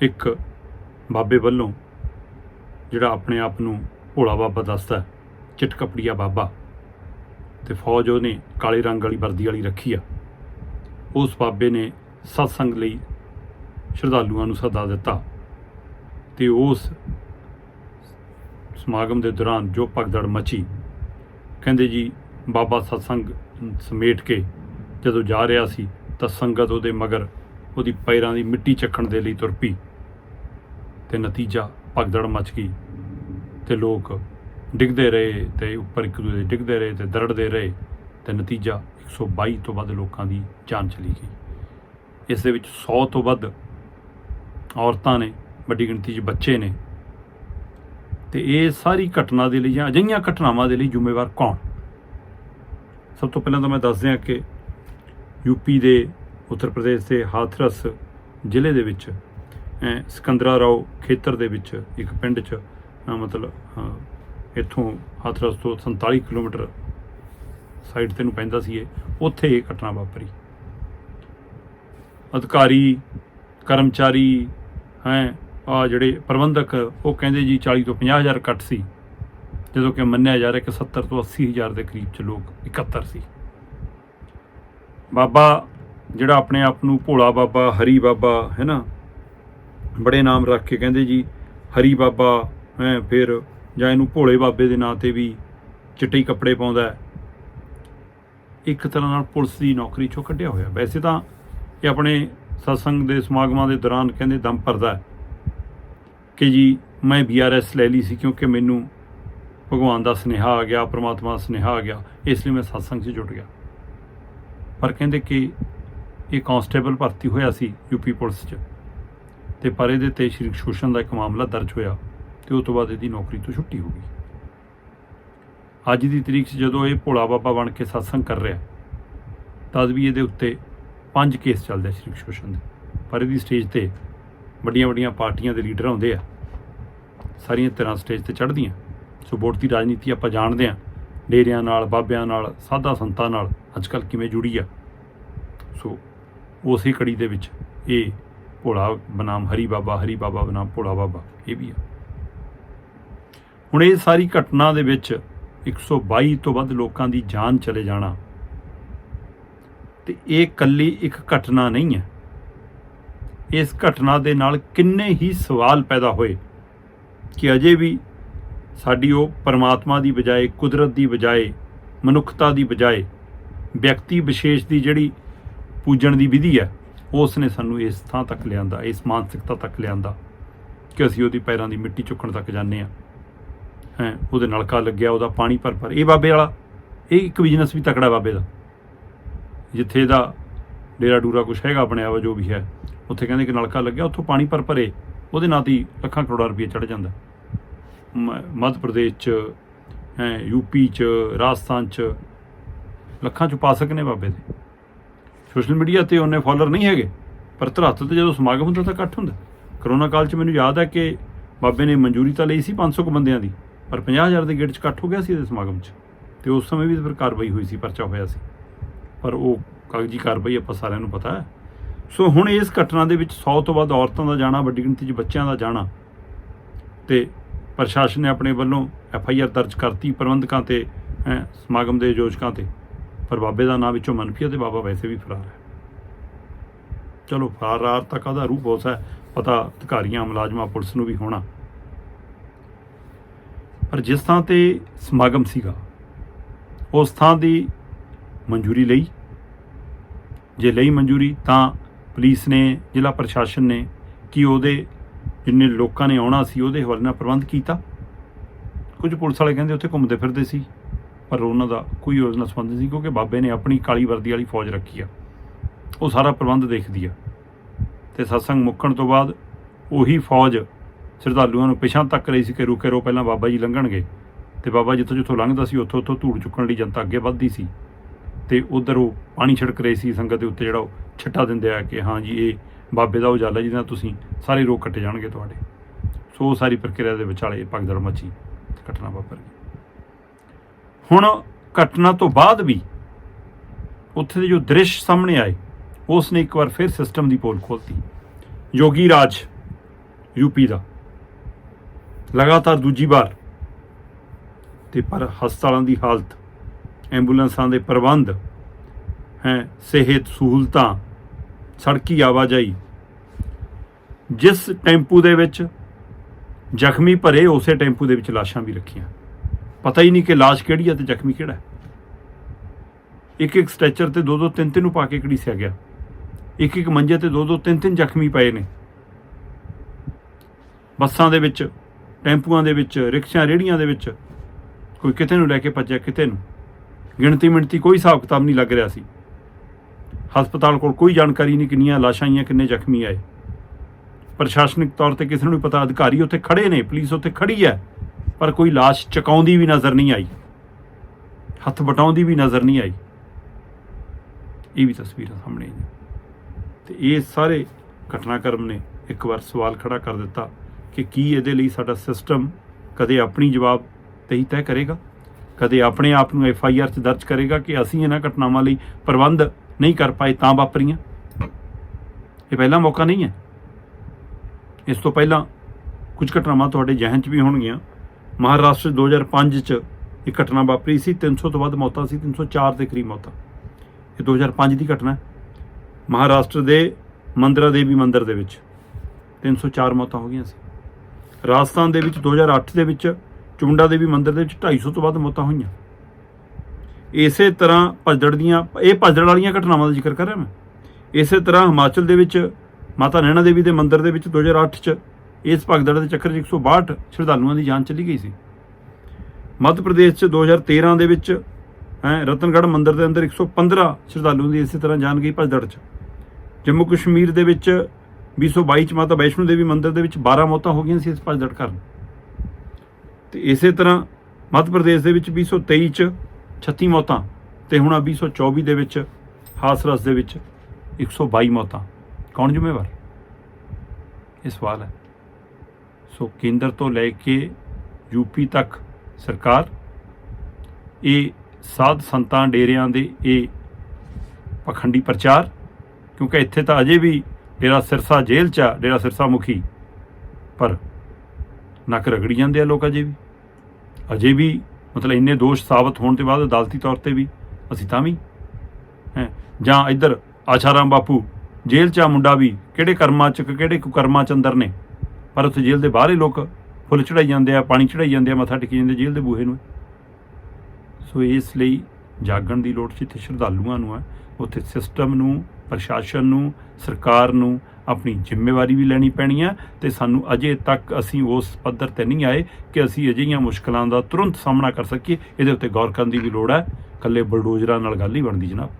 ਇੱਕ ਬਾਬੇ ਵੱਲੋਂ ਜਿਹੜਾ ਆਪਣੇ ਆਪ ਨੂੰ ਭੋਲਾ ਬਾਬਾ ਦੱਸਦਾ ਹੈ, ਬਾਬਾ। ਤੇ ਫੌਜ ਉਹਨੇ ਕਾਲੇ ਰੰਗ ਵਾਲੀ ਵਰਦੀ ਵਾਲੀ ਰੱਖੀ ਆ। ਉਸ ਬਾਬੇ ਨੇ ਸਤਸੰਗ ਲਈ ਸ਼ਰਧਾਲੂਆਂ ਨੂੰ ਸੱਦਾ ਦਿੱਤਾ। ਤੇ ਉਸ ਸਮਾਗਮ ਦੇ ਦੌਰਾਨ ਜੋ ਭਗਦੜ ਮਚੀ ਕਹਿੰਦੇ ਜੀ ਬਾਬਾ ਸਤਸੰਗ ਸਮੇਟ ਕੇ ਜਦੋਂ ਜਾ ਰਿਹਾ ਸੀ ਤਾਂ ਸੰਗਤ ਉਹਦੇ ਮਗਰ ਉਹਦੀ ਪੈਰਾਂ ਦੀ ਮਿੱਟੀ ਚੱਕਣ ਦੇ ਲਈ ਤੁਰ ਪਈ ਤੇ ਨਤੀਜਾ ਭਗਦੜ ਮਚ ਗਈ ਤੇ ਲੋਕ ਡਿੱਗਦੇ ਰਹੇ ਤੇ ਉੱਪਰ ਇੱਕ ਦੂਜੇ ਦੇ ਡਿੱਗਦੇ ਰਹੇ ਤੇ ਦਰੜਦੇ ਰਹੇ ਤੇ ਨਤੀਜਾ 122 ਤੋਂ ਵੱਧ ਲੋਕਾਂ ਦੀ ਜਾਨ ਚਲੀ ਗਈ। ਇਸ ਦੇ ਵਿੱਚ 100 ਤੋਂ ਵੱਧ ਔਰਤਾਂ ਨੇ, ਵੱਡੀ ਗਿਣਤੀ 'ਚ ਬੱਚੇ ਨੇ ਤੇ ਇਹ ਸਾਰੀ ਘਟਨਾ ਦੇ ਲਈ ਜਾਂ ਅਜਿਹੀਆਂ ਘਟਨਾਵਾਂ ਦੇ ਲਈ ਜ਼ਿੰਮੇਵਾਰ ਕੌਣ? ਸਭ ਤੋਂ ਪਹਿਲਾਂ ਤਾਂ ਮੈਂ ਦੱਸ ਦਿਆਂ ਕਿ ਯੂਪੀ ਦੇ ਉੱਤਰ ਪ੍ਰਦੇਸ਼ ਦੇ ਹਾਥਰਸ ਜ਼ਿਲ੍ਹੇ ਦੇ ਵਿੱਚ ਅਹ, ਸਿਕੰਦਰਾ ਰਾਓ ਖੇਤਰ ਦੇ ਵਿੱਚ ਇੱਕ ਪਿੰਡ 'ਚ ਮਤਲਬ ਇੱਥੋਂ ਹਾਥਰਸ ਤੋਂ 47 ਕਿਲੋਮੀਟਰ ਸਾਈਡ ਤੇ ਨੂੰ ਪੈਂਦਾ ਸੀ ਇਹ ਉੱਥੇ ਇਹ ਘਟਨਾ ਵਾਪਰੀ। ਅਧਿਕਾਰੀ ਕਰਮਚਾਰੀ ਹੈ ਆ ਜਿਹੜੇ ਪ੍ਰਬੰਧਕ ਉਹ ਕਹਿੰਦੇ ਜੀ 40 ਤੋਂ 50 ਹਜ਼ਾਰ ਕੱਟ ਸੀ ਜਦੋਂ ਕਿ ਮੰਨਿਆ ਜਾ ਰਿਹਾ ਕਿ 70 ਤੋਂ 80 ਹਜ਼ਾਰ ਦੇ ਕਰੀਬ ਚ ਲੋਕ ਇਕੱਤਰ ਸੀ। ਬਾਬਾ ਜਿਹੜਾ ਆਪਣੇ ਆਪ ਨੂੰ ਭੋਲਾ ਬਾਬਾ, ਹਰੀ ਬਾਬਾ, ਹੈ ਨਾ? ਬੜੇ ਨਾਮ ਰੱਖ ਕੇ ਕਹਿੰਦੇ ਜੀ, ਹਰੀ ਬਾਬਾ, ਹੈ, ਫਿਰ ਜਾਂ ਇਹਨੂੰ ਭੋਲੇ ਬਾਬੇ ਦੇ ਨਾਂ ਤੇ ਵੀ ਚਿੱਟੇ ਕੱਪੜੇ ਪਾਉਂਦਾ ਇੱਕ ਤਰ੍ਹਾਂ ਨਾਲ ਪੁਲਿਸ ਦੀ ਨੌਕਰੀ ਚੋਂ ਕੱਢਿਆ ਹੋਇਆ। ਵੈਸੇ ਤਾਂ ਇਹ ਆਪਣੇ ਸਤਸੰਗ ਦੇ ਸਮਾਗਮਾਂ ਦੇ ਦੌਰਾਨ ਕਹਿੰਦੇ ਦਮ ਭਰਦਾ ਕਿ ਜੀ, ਮੈਂ ਬੀਆਰਐਸ ਲੈ ਲਈ ਸੀ ਕਿਉਂਕਿ ਮੈਨੂੰ ਭਗਵਾਨ ਦਾ ਸੁਨੇਹਾ ਆ ਗਿਆ, ਪ੍ਰਮਾਤਮਾ ਦਾ ਸੁਨੇਹਾ ਆ ਗਿਆ, ਇਸ ਲਈ ਮੈਂ ਸਤਸੰਗ 'ਚ ਜੁੜ ਗਿਆ। ਪਰ ਕਹਿੰਦੇ ਕਿ ਇਹ ਕਾਂਸਟੇਬਲ ਭਰਤੀ ਹੋਇਆ ਸੀ ਯੂਪੀ ਪੁਲਿਸ 'ਚ। ਤੇ ਪਰ ਇਹਦੇ ਤੇ ਸ਼ਰੀਕ ਸ਼ੋਸ਼ਣ ਦਾ ਇੱਕ ਮਾਮਲਾ ਦਰਜ ਹੋਇਆ ਤੇ ਉਸ ਤੋਂ ਬਾਅਦ ਇਹਦੀ ਨੌਕਰੀ ਤੋਂ ਛੁੱਟੀ ਹੋ ਗਈ। ਅੱਜ ਦੀ ਤਰੀਕ 'ਚ ਜਦੋਂ ਇਹ ਭੋਲਾ ਬਾਬਾ ਬਣ ਕੇ ਸਤਸੰਗ ਕਰ ਰਿਹਾ, ਤਦ ਵੀ ਇਹਦੇ ਉੱਤੇ ਪੰਜ ਕੇਸ ਚੱਲਦੇ ਆ ਸ਼ਰੀਕ ਸ਼ੋਸ਼ਣ ਦੇ। ਪਰ ਇਹਦੀ ਸਟੇਜ ਤੇ ਵੱਡੀਆਂ ਵੱਡੀਆਂ ਪਾਰਟੀਆਂ ਦੇ ਲੀਡਰ ਆਉਂਦੇ ਆ। ਸਾਰੀਆਂ ਤਰ੍ਹਾਂ ਸਟੇਜ ਤੇ ਚੜ੍ਹਦੀਆਂ। ਸੋ ਵੋਟ ਦੀ ਰਾਜਨੀਤੀ ਆਪਾਂ ਜਾਣਦੇ ਆ। ਡੇਰਿਆਂ ਨਾਲ, ਬਾਬਿਆਂ ਨਾਲ, ਸਾਧਾ ਸੰਤਾਂ ਨਾਲ ਅੱਜਕੱਲ ਕਿਵੇਂ ਜੁੜੀ ਆ। ਸੋ ਉਸੇ ਕੜੀ ਦੇ ਵਿੱਚ ਇਹ ਭੋਲਾ ਬਨਾਮ ਹਰੀ ਬਾਬਾ ਹਰੀ ਬਾਬਾ ਬਨਾਮ ਭੋਲਾ ਬਾਬਾ, ਇਹ ਵੀ ਆ। ਹੁਣ ਇਹ ਸਾਰੀ ਘਟਨਾ ਦੇ ਵਿੱਚ 122 ਤੋਂ ਵੱਧ ਲੋਕਾਂ ਦੀ ਜਾਨ ਚਲੇ ਜਾਣਾ ਤੇ ਇਹ ਕੱਲੀ ਇੱਕ ਘਟਨਾ ਨਹੀਂ ਹੈ। ਇਸ ਘਟਨਾ ਦੇ ਨਾਲ ਕਿੰਨੇ ਹੀ ਸਵਾਲ ਪੈਦਾ ਹੋਏ ਕਿ ਅਜੇ ਵੀ ਸਾਡੀ ਉਹ ਪਰਮਾਤਮਾ ਦੀ ਬਜਾਏ, ਕੁਦਰਤ ਦੀ ਬਜਾਏ, ਮਨੁੱਖਤਾ ਦੀ ਬਜਾਏ, ਵਿਅਕਤੀ ਵਿਸ਼ੇਸ਼ ਦੀ ਜਿਹੜੀ ਪੂਜਣ ਦੀ ਵਿਧੀ ਹੈ ਉਸ ਨੇ ਸਾਨੂੰ ਇਸ ਥਾਂ ਤੱਕ ਲਿਆਂਦਾ, ਇਸ ਮਾਨਸਿਕਤਾ ਤੱਕ ਲਿਆਂਦਾ ਕਿ ਅਸੀਂ ਉਹਦੀ ਪੈਰਾਂ ਦੀ ਮਿੱਟੀ ਚੁੱਕਣ ਤੱਕ ਜਾਂਦੇ ਆ ਹੈ, ਉਹਦੇ ਨਲਕਾ ਲੱਗਿਆ, ਉਹਦਾ ਪਾਣੀ ਭਰ ਭਰ। ਇਹ ਬਾਬੇ ਵਾਲਾ, ਇਹ ਇੱਕ ਬਿਜ਼ਨਸ ਵੀ ਤਕੜਾ ਬਾਬੇ ਦਾ। ਜਿੱਥੇ ਇਹਦਾ ਡੇਰਾ ਡੂਰਾ ਕੁਛ ਹੈਗਾ ਆਪਣੇ ਵਾ, ਜੋ ਵੀ ਹੈ, ਉੱਥੇ ਕਹਿੰਦੇ ਕਿ ਨਲਕਾ ਲੱਗਿਆ, ਉੱਥੋਂ ਪਾਣੀ ਭਰ ਭਰੇ, ਉਹਦੇ ਨਾਂ ਤੇ ਹੀ ਲੱਖਾਂ ਕਰੋੜਾਂ ਰੁਪਏ ਚੜ ਜਾਂਦਾ। ਮ- ਮੱਧ ਪ੍ਰਦੇਸ਼ ਚ, ਹੈ ਯੂਪੀ ਚ, ਰਾਜਸਥਾਨ ਚ, ਲੱਖਾਂ ਚ ਪਾ ਨੇ ਬਾਬੇ ਦੇ। ਸੋਸ਼ਲ ਮੀਡੀਆ ਤੇ ਉਹਨੇ ਫਾਲੋਅਰ ਨਹੀਂ ਹੈਗੇ ਪਰ ਧਰਾਤਲ ਤੇ ਜਦੋਂ ਸਮਾਗਮ ਹੁੰਦਾ ਤਾਂ ਇਕੱਠ ਹੁੰਦਾ। ਕਰੋਨਾ ਕਾਲ ਚ ਮੈਨੂੰ ਯਾਦ ਹੈ ਕਿ ਬਾਬੇ ਨੇ ਮਨਜ਼ੂਰੀ ਤਾਂ ਲਈ ਸੀ 500 ਕੁ ਬੰਦਿਆਂ ਦੀ ਪਰ 50000 ਦੇ ਗੇਟ ਚ ਇਕੱਠ ਹੋ ਗਿਆ ਸੀ ਇਹਦੇ ਸਮਾਗਮ ਚ। ਤੇ ਉਸ ਸਮੇਂ ਵੀ ਫਿਰ ਕਾਰਵਾਈ ਹੋਈ ਸੀ ਪਰਚਾ ਹੋਇਆ ਸੀ। ਪਰ ਉਹ ਕਾਗਜ਼ੀ ਕਾਰਵਾਈ ਆਪਾਂ ਸਾਰਿਆਂ ਨੂੰ ਪਤਾ ਹੈ। ਸੋ ਹੁਣ ਇਸ ਘਟਨਾ ਦੇ ਵਿੱਚ 100 ਤੋਂ ਵੱਧ ਔਰਤਾਂ ਦਾ ਜਾਣਾ ਵੱਡੀ ਗਿਣਤੀ 'ਚ ਬੱਚਿਆਂ ਦਾ ਜਾਣਾ। ਤੇ ਪ੍ਰਸ਼ਾਸਨ ਨੇ ਆਪਣੇ ਵੱਲੋਂ ਐਫ ਆਈ ਆਰ ਦਰਜ ਕਰਤੀ ਪ੍ਰਬੰਧਕਾਂ ਤੇ ਹੈਂ, ਸਮਾਗਮ ਦੇ ਆਯੋਜਕਾਂ ਤੇ। ਪਰ ਬਾਬੇ ਦਾ ਨਾਮ ਵਿੱਚੋਂ ਮਨਫੀ ਹੈ ਤੇ ਬਾਬਾ ਵੈਸੇ ਵੀ ਫਰਾਰ ਹੈ। ਚਲੋ, ਫਰਾਰ ਤੱਕ ਉਹਦਾ ਰੂਪ ਹੋ ਸਕਦਾ ਪਤਾ ਅਧਿਕਾਰੀਆਂ, ਮੁਲਾਜ਼ਮਾਂ, ਪੁਲਿਸ ਨੂੰ ਵੀ ਹੋਣਾ। ਪਰ ਜਿਸ ਥਾਂ ਤੇ ਸਮਾਗਮ ਸੀਗਾ, ਉਸ ਥਾਂ ਦੀ ਮਨਜ਼ੂਰੀ ਲਈ, ਜੇ ਲਈ ਮਨਜ਼ੂਰੀ ਤਾਂ ਪੁਲਿਸ ਨੇ, ਜ਼ਿਲ੍ਹਾ ਪ੍ਰਸ਼ਾਸਨ ਨੇ ਕੀ ਉਹਦੇ ਜਿੰਨੇ ਲੋਕਾਂ ਨੇ ਆਉਣਾ ਸੀ, ਉਹਦੇ ਹਵਾਲੇ ਨਾਲ ਪ੍ਰਬੰਧ ਕੀਤਾ। ਕੁਝ ਪੁਲਿਸ ਵਾਲੇ ਕਹਿੰਦੇ ਉੱਥੇ ਘੁੰਮਦੇ ਫਿਰਦੇ ਸੀ। ਪਰ ਉਹਨਾਂ ਦਾ ਕੋਈ ਉਸ ਨਾਲ ਸੰਬੰਧ ਨਹੀਂ ਕਿਉਂਕਿ ਬਾਬੇ ਨੇ ਆਪਣੀ ਕਾਲੀ ਵਰਦੀ ਵਾਲੀ ਫੌਜ ਰੱਖੀ ਆ। ਉਹ ਸਾਰਾ ਪ੍ਰਬੰਧ ਦੇਖਦੀ ਆ। ਤੇ ਸਤਸੰਗ ਮੁੱਕਣ ਤੋਂ ਬਾਅਦ ਉਹੀ ਫੌਜ ਸ਼ਰਧਾਲੂਆਂ ਨੂੰ ਪਿਛਾਂ ਤੱਕ ਰਹੀ ਸੀ ਕਿ ਰੁਕੇ ਰੋ ਪਹਿਲਾਂ ਬਾਬਾ ਜੀ ਲੰਘਣਗੇ। ਤੇ ਬਾਬਾ ਜਿੱਥੋਂ ਜਿੱਥੋਂ ਲੰਘਦਾ ਸੀ, ਉੱਥੋਂ ਉੱਥੋਂ ਧੂੜ ਚੁੱਕਣ ਲਈ ਜਨਤਾ ਅੱਗੇ ਵੱਧਦੀ ਸੀ। ਤੇ ਉਧਰ ਉਹ ਪਾਣੀ ਛਿੜਕ ਰਹੇ ਸੀ, ਸੰਗਤ ਦੇ ਉੱਤੇ ਜਿਹੜਾ ਉਹ ਛੱਟਾ ਦਿੰਦੇ ਆ ਕਿ ਹਾਂ ਜੀ, ਇਹ ਬਾਬੇ ਦਾ ਉਜਾਲਾ ਜਿਹਦੇ ਨਾਲ ਤੁਸੀਂ ਸਾਰੇ ਰੋਗ ਕੱਟੇ ਜਾਣਗੇ ਤੁਹਾਡੇ। ਸੋ ਉਹ ਸਾਰੀ ਪ੍ਰਕਿਰਿਆ ਦੇ ਵਿਚਾਲੇ ਭਗਦੜ ਮੱਚੀ ਤੇ ਘਟਨਾ ਵਾਪਰ ਗਈ। ਹੁਣ ਘਟਨਾ ਤੋਂ ਬਾਅਦ ਵੀ ਉੱਥੇ ਦੇ ਜੋ ਦ੍ਰਿਸ਼ ਸਾਹਮਣੇ ਆਏ ਉਸ ਨੇ ਇੱਕ ਵਾਰ ਫਿਰ ਸਿਸਟਮ ਦੀ ਪੋਲ ਖੋਲਤੀ। ਯੋਗੀ ਰਾਜ ਯੂਪੀ ਦਾ। ਲਗਾਤਾਰ ਦੂਜੀ ਵਾਰ। ਤੇ ਪਰ ਹਸਪਤਾਲਾਂ ਦੀ ਹਾਲਤ, ਐਂਬੂਲੈਂਸਾਂ ਦੇ ਪ੍ਰਬੰਧ ਹੈ, ਸਿਹਤ ਸਹੂਲਤਾਂ, ਸੜਕੀ ਆਵਾਜਾਈ। ਜਿਸ ਟੈਂਪੂ ਦੇ ਵਿੱਚ ਜ਼ਖਮੀ ਭਰੇ, ਉਸੇ ਟੈਂਪੂ ਦੇ ਵਿੱਚ ਲਾਸ਼ਾਂ ਵੀ ਰੱਖੀਆਂ। ਪਤਾ ਹੀ ਨਹੀਂ ਕਿ ਲਾਸ਼ ਕਿਹੜੀ ਹੈ ਤੇ ਜ਼ਖਮੀ ਕਿਹੜਾ ਇੱਕ ਇੱਕ ਸਟ੍ਰੈਚਰ ਤੇ ਦੋ ਦੋ ਤਿੰਨ ਤਿੰਨ ਨੂੰ ਪਾ ਕੇ ਘੜੀਸਿਆ ਗਿਆ। ਇੱਕ ਇੱਕ ਮੰਜੇ ਤੇ ਦੋ ਦੋ ਤਿੰਨ ਤਿੰਨ ਜ਼ਖਮੀ ਪਏ ਨੇ। ਬੱਸਾਂ ਦੇ ਵਿੱਚ, ਟੈਂਪੂਆਂ ਦੇ ਵਿੱਚ ਰਿਕਸ਼ਾ ਰੇੜੀਆਂ ਦੇ ਵਿੱਚ ਕੋਈ ਕਿਤੇ ਨੂੰ ਲੈ ਕੇ ਭੱਜਿਆ, ਕਿਤੇ ਨੂੰ। ਗਿਣਤੀ ਮਿਣਤੀ ਕੋਈ ਹਿਸਾਬ ਕਿਤਾਬ ਨਹੀਂ ਲੱਗ ਰਿਹਾ ਸੀ। ਹਸਪਤਾਲ ਕੋਲ ਕੋਈ ਜਾਣਕਾਰੀ ਨਹੀਂ ਕਿੰਨੀਆਂ ਲਾਸ਼ਾਂ ਆਈਆਂ, ਕਿੰਨੇ ਜ਼ਖਮੀ ਆਏ। ਪ੍ਰਸ਼ਾਸਨਿਕ ਤੌਰ ਤੇ ਕਿਸੇ ਨੂੰ ਨਹੀਂ ਪਤਾ, ਅਧਿਕਾਰੀ ਉੱਥੇ ਖੜੇ ਨੇ, ਪੁਲਿਸ ਉੱਥੇ ਖੜੀ ਹੈ। ਪਰ ਕੋਈ ਲਾਸ਼ ਚਕਾਉਂਦੀ ਵੀ ਨਜ਼ਰ ਨਹੀਂ ਆਈ। ਹੱਥ ਵਟਾਉਂਦੀ ਵੀ ਨਜ਼ਰ ਨਹੀਂ ਆਈ। ਇਹ ਵੀ ਤਸਵੀਰਾਂ ਸਾਹਮਣੇ ਆਈਆਂ। ਤੇ ਇਹ ਸਾਰੇ ਘਟਨਾਕ੍ਰਮ ਨੇ ਇੱਕ ਵਾਰ ਸਵਾਲ ਖੜਾ ਕਰ ਦਿੱਤਾ ਕਿ ਕੀ ਇਹਦੇ ਲਈ ਸਾਡਾ ਸਿਸਟਮ ਕਦੇ ਆਪਣੀ ਜਵਾਬ ਤੇਹੀ ਤੈਅ ਕਰੇਗਾ? ਕਦੇ ਆਪਣੇ ਆਪ ਨੂੰ ਐਫ ਆਈ ਆਰ 'ਚ ਦਰਜ ਕਰੇਗਾ ਕਿ ਅਸੀਂ ਇਹਨਾਂ ਘਟਨਾਵਾਂ ਲਈ ਪ੍ਰਬੰਧ ਨਹੀਂ ਕਰ ਪਾਏ ਤਾਂ ਵਾਪਰੀਆਂ? ਇਹ ਪਹਿਲਾ ਮੌਕਾ ਨਹੀਂ ਹੈ। ਇਸ ਤੋਂ ਪਹਿਲਾਂ ਕੁਝ ਘਟਨਾਵਾਂ ਤੁਹਾਡੇ ਜ਼ਿਹਨ 'ਚ ਵੀ ਹੋਣਗੀਆਂ। ਮਹਾਰਾਸ਼ਟਰ 'ਚ 2005 'ਚ ਇਹ ਘਟਨਾ ਵਾਪਰੀ ਸੀ 300 ਤੋਂ ਵੱਧ ਮੌਤਾਂ ਸੀ 304 ਦੇ ਕਰੀਬ ਮੌਤਾਂ। ਇਹ 2005 ਦੀ ਘਟਨਾ ਹੈ। ਮਹਾਰਾਸ਼ਟਰ ਦੇ ਮੰਦਰਾ ਦੇਵੀ ਮੰਦਿਰ ਦੇ ਵਿੱਚ 304 ਮੌਤਾਂ ਹੋ ਗਈਆਂ ਸੀ। ਰਾਜਸਥਾਨ ਦੇ ਵਿੱਚ 2008 ਦੇ ਵਿੱਚ ਚੁੰਡਾ ਦੇਵੀ ਮੰਦਿਰ ਦੇ ਵਿੱਚ 250 ਤੋਂ ਵੱਧ ਮੌਤਾਂ ਹੋਈਆਂ। ਇਸੇ ਤਰ੍ਹਾਂ ਭਜੜ ਦੀਆਂ, ਇਹ ਭਜੜ ਵਾਲੀਆਂ ਘਟਨਾਵਾਂ ਦਾ ਜ਼ਿਕਰ ਕਰ ਰਿਹਾ ਮੈਂ। ਇਸੇ ਤਰ੍ਹਾਂ ਹਿਮਾਚਲ ਦੇ ਵਿੱਚ ਮਾਤਾ ਨੈਣਾ ਦੇਵੀ ਦੇ ਮੰਦਿਰ ਦੇ ਵਿੱਚ 2008 ਚ ਇਸ ਭਗਦੜ ਦੇ ਚੱਕਰ 'ਚ 162 ਸ਼ਰਧਾਲੂਆਂ ਦੀ ਜਾਨ ਚਲੀ ਗਈ ਸੀ। ਮੱਧ ਪ੍ਰਦੇਸ਼ ਚ 2013 ਦੇ ਵਿੱਚ, ਹੈ, ਰਤਨਗੜ੍ਹ ਮੰਦਿਰ ਦੇ ਅੰਦਰ 115 ਸ਼ਰਧਾਲੂਆਂ ਦੀ ਇਸੇ ਤਰ੍ਹਾਂ ਜਾਨ ਗਈ ਭਜਦੜ ਚ। ਜੰਮੂ ਕਸ਼ਮੀਰ ਦੇ ਵਿੱਚ 222 ਚ ਮਾਤਾ ਵੈਸ਼ਨੋ ਦੇਵੀ ਮੰਦਿਰ ਦੇ ਵਿੱਚ 12 ਮੌਤਾਂ ਹੋ ਗਈਆਂ ਸੀ ਇਸ ਭਜਦੜ ਕਾਰਨ। ਤੇ ਇਸੇ ਤਰ੍ਹਾਂ ਮੱਧ ਪ੍ਰਦੇਸ਼ ਦੇ ਵਿੱਚ 223 ਚ 36 ਮੌਤਾਂ ਤੇ ਹੁਣ ਆ 224 ਦੇ ਵਿੱਚ, ਹਾਸਰਸ ਦੇ ਵਿੱਚ 122 ਮੌਤਾਂ। ਕੌਣ ਜ਼ਿੰਮੇਵਾਰ? ਇਹ ਸਵਾਲ ਹੈ। ਸੋ ਕੇਂਦਰ ਤੋਂ ਲੈ ਕੇ ਯੂਪੀ ਤੱਕ ਸਰਕਾਰ, ਇਹ ਸਾਧ ਸੰਤਾਂ ਡੇਰਿਆਂ ਦੇ ਇਹ ਪਖੰਡੀ ਪ੍ਰਚਾਰ, ਕਿਉਂਕਿ ਇੱਥੇ ਤਾਂ ਅਜੇ ਵੀ ਡੇਰਾ ਸਿਰਸਾ ਜੇਲ੍ਹ ਚ ਆ, ਡੇਰਾ ਸਿਰਸਾ ਮੁਖੀ, ਪਰ ਨੱਕ ਰਗੜੀ ਜਾਂਦੇ ਆ ਲੋਕ ਅਜੇ ਵੀ। ਅਜੇ ਵੀ ਮਤਲਬ ਇੰਨੇ ਦੋਸ਼ ਸਾਬਤ ਹੋਣ ਤੋਂ ਬਾਅਦ ਅਦਾਲਤੀ ਤੌਰ ਤੇ ਵੀ ਅਸੀਂ ਤਾਂ ਵੀ, ਹੈ, ਜਾਂ ਇੱਧਰ ਆਸ਼ਾਰਾਮ ਬਾਪੂ ਜੇਲ੍ਹ ਚ ਆ ਮੁੰਡਾ ਵੀ, ਕਿਹੜੇ ਕਰਮਾਂ ਚ, ਕਿਹੜੇ ਕੁਕਰਮਾਂ ਚ ਅੰਦਰ ਨੇ? ਪਰ ਉੱਥੇ ਜੇਲ੍ਹ ਦੇ ਬਾਹਰ ਹੀ ਲੋਕ ਫੁੱਲ ਚੜਾਈ ਜਾਂਦੇ ਆ, ਪਾਣੀ ਚੜਾਈ ਜਾਂਦੇ ਆ, ਮੱਥਾ ਟੇਕੀ ਜਾਂਦੇ ਜੇਲ੍ਹ ਦੇ ਬੂਹੇ ਨੂੰ। ਸੋ ਇਸ ਲਈ ਜਾਗਣ ਦੀ ਲੋੜ ਜਿੱਥੇ ਸ਼ਰਧਾਲੂਆਂ ਨੂੰ ਹੈ ਉੱਥੇ ਸਿਸਟਮ ਨੂੰ, ਪ੍ਰਸ਼ਾਸਨ ਨੂੰ, ਸਰਕਾਰ ਨੂੰ ਆਪਣੀ ਜ਼ਿੰਮੇਵਾਰੀ ਵੀ ਲੈਣੀ ਪੈਣੀ ਹੈ ਤੇ ਸਾਨੂੰ ਅਜੇ ਤੱਕ ਅਸੀਂ ਉਸ ਪੱਧਰ ਤੇ ਨਹੀਂ ਆਏ ਕਿ ਅਸੀਂ ਅਜਿਹੀਆਂ ਮੁਸ਼ਕਲਾਂ ਦਾ ਤੁਰੰਤ ਸਾਹਮਣਾ ਕਰ ਸਕੀਏ। ਇਹਦੇ ਉੱਤੇ ਗੌਰ ਕਰਨ ਦੀ ਵੀ ਲੋੜ ਹੈ ਇਕੱਲੇ ਬਲਡੋਜ਼ਰਾਂ ਨਾਲ ਗੱਲ ਹੀ ਬਣਦੀ ਜਨਾਬ।